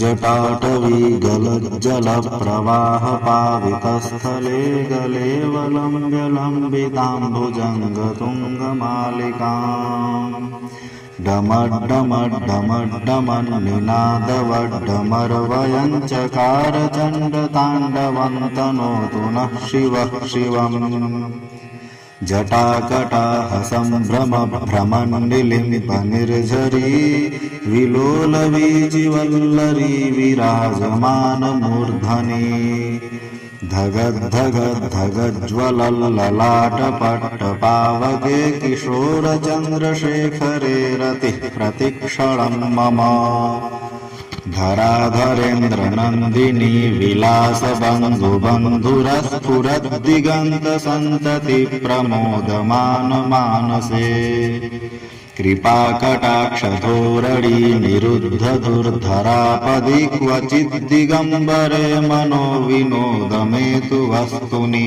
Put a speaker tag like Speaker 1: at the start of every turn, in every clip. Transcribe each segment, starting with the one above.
Speaker 1: जटाटवी गल जलप्रवाहपावितस्थले गले वलं जलं विताम्बुजङ्गतुङ्गमालिका डमड्डमड्डमड्डमन् निनादवड्डमर्वयञ्चकारचण्डताण्डवन्तनोतु नः शिवः शिवम् जटाकटाहसम् भ्रमभ्रमण्डिलिम्बिपनिर्झरी विलोलबीजिवल्लरी विराजमानमूर्धनी धगद् धगद् किशोरचन्द्रशेखरे रतिः प्रतिक्षणम् मम धराधरेन्द्रनन्दिनी विलासबन्धुबन्धुरस्फुरद्दिगन्तसन्तति प्रमोदमानमानसे कृपाकटाक्षतोरडी निरुद्धदुर्धरापदि क्वचिद् दिगम्बरे मनो विनोद वस्तुनि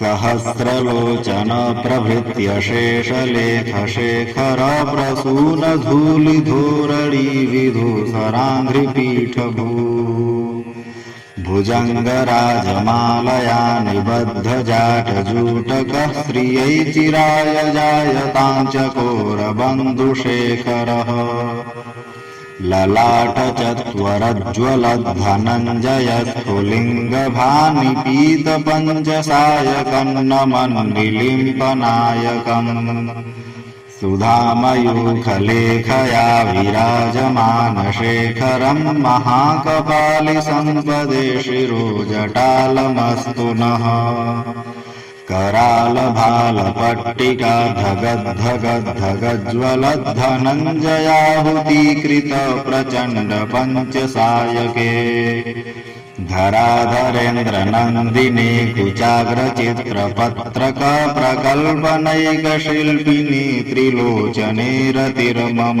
Speaker 1: सहस्रलोचनप्रभृत्य शेषलेखशेखर भुजङ्गराजमालया निबद्धजाटजूटकः श्रियै चिराय कोरबन्धुशेखरः ललाट चत्वरज्ज्वलध्वनञ्जयस्तु सुधामयूखलेखया विराजमानशेखरम् महाकपालिसम्पदे शिरोजटालमस्तु नः करालभालपट्टिका धगद्धगद्धगज्वलद्धनञ्जयाहुती प्रचण्ड पञ्चसायके धराधरेन्द्र नन्दिने कुचाग्रचित्रपत्रक त्रिलोचने रतिर्मम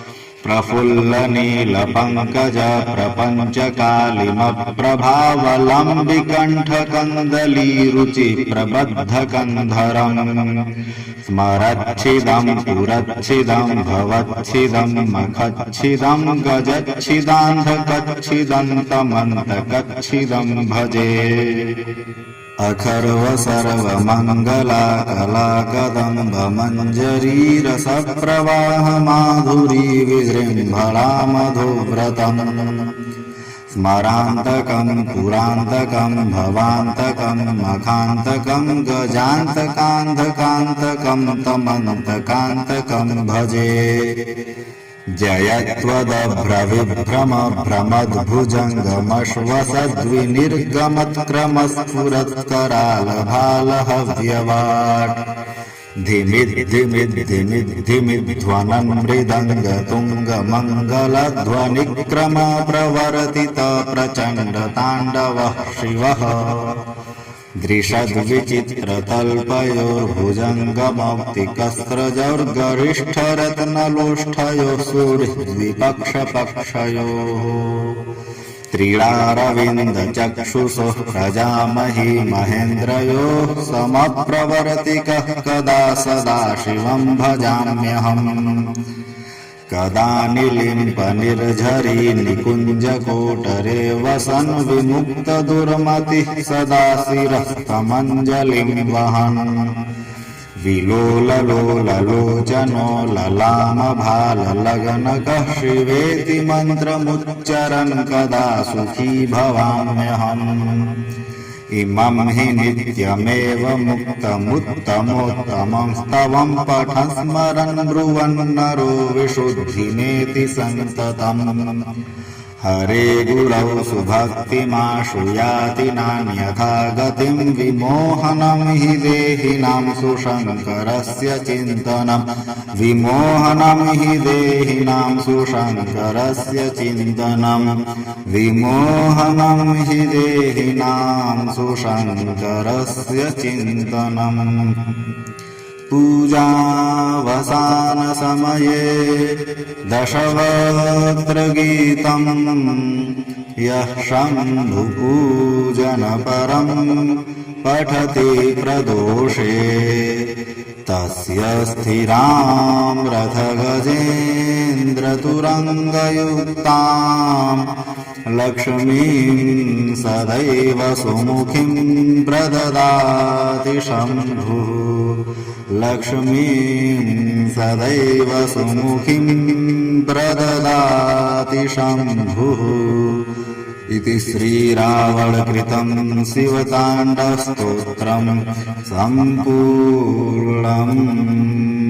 Speaker 1: प्रफुल्लनीलपङ्कज प्रपञ्चकालिमप्रभावलं विकण्ठकन्दलीरुचि प्रबद्धकन्धर स्मरच्छिदं पुरच्छिदं भजे अखर्व सर्वमङ्गला कला कदं माधुरी विजृणभरा मधो व्रत स्मरान्तकं पुरान्तकं भवान्तकं मकान्तकं गजान्तकान्तकान्तकं भजे जयत्वद भ्रविभ्रम भ्रमद्भुजङ्गमश्वसद्विनिर्गमत्क्रमस्फुरतरालभालहव्यवामिद् धिमित् धिमिद् धिमि ध्वनमृदङ्गतुङ्गमङ्गलध्वनिक्रम प्रवर्तित प्रचण्ड शिवः दृशद्विचित्रतल्पयो भुजङ्गमौतिकस्रजर्गरिष्ठरत्नलोष्ठयो सूद्विपक्षपक्षयोः त्रीडारविन्द प्रजामहि प्रजामही महेन्द्रयोः कदा कदा शिवम् भजाम्यहम् कदा निलिम्पनिर्झरी निकुञ्जकोटरे वसन् विमुक्तदुर्मतिः सदाशिरस्तमञ्जलिम् वहन् विलोललोललोचनो ललामभालगनकः शिवेति मन्त्रमुच्चरन् कदा सुखी भवाम्यहम् इमं हि नित्यमेव मुक्तमुत्तमोत्तमस्तवं पठ स्मरन् ब्रुवन्नरो विशुद्धिनेति सन्ततम् हरे गुरौ सुभक्तिमाशुयाति नान्यथा गतिम् विमोहनं हि नाम सुशङ्करस्य चिन्तनं विमोहनं हि नाम सुशङ्करस्य चिन्तनम् विमोहनं हि नाम सुशङ्करस्य चिन्तनम् पूजावसानसमये दशवत्रगीतम् यः शम्भुपूजनपरम् पठति प्रदोषे तस्य स्थिराम् रथगजेन्द्रतुरङ्गयुक्ताम् लक्ष्मीं सदैव सुमुखिं प्रददाति शम्भुः लक्ष्मीं सदैव सुमुखिं प्रददाति शम्भुः इति श्रीरावणकृतं शिवताण्डस्तोत्रं सम्पूर्णम्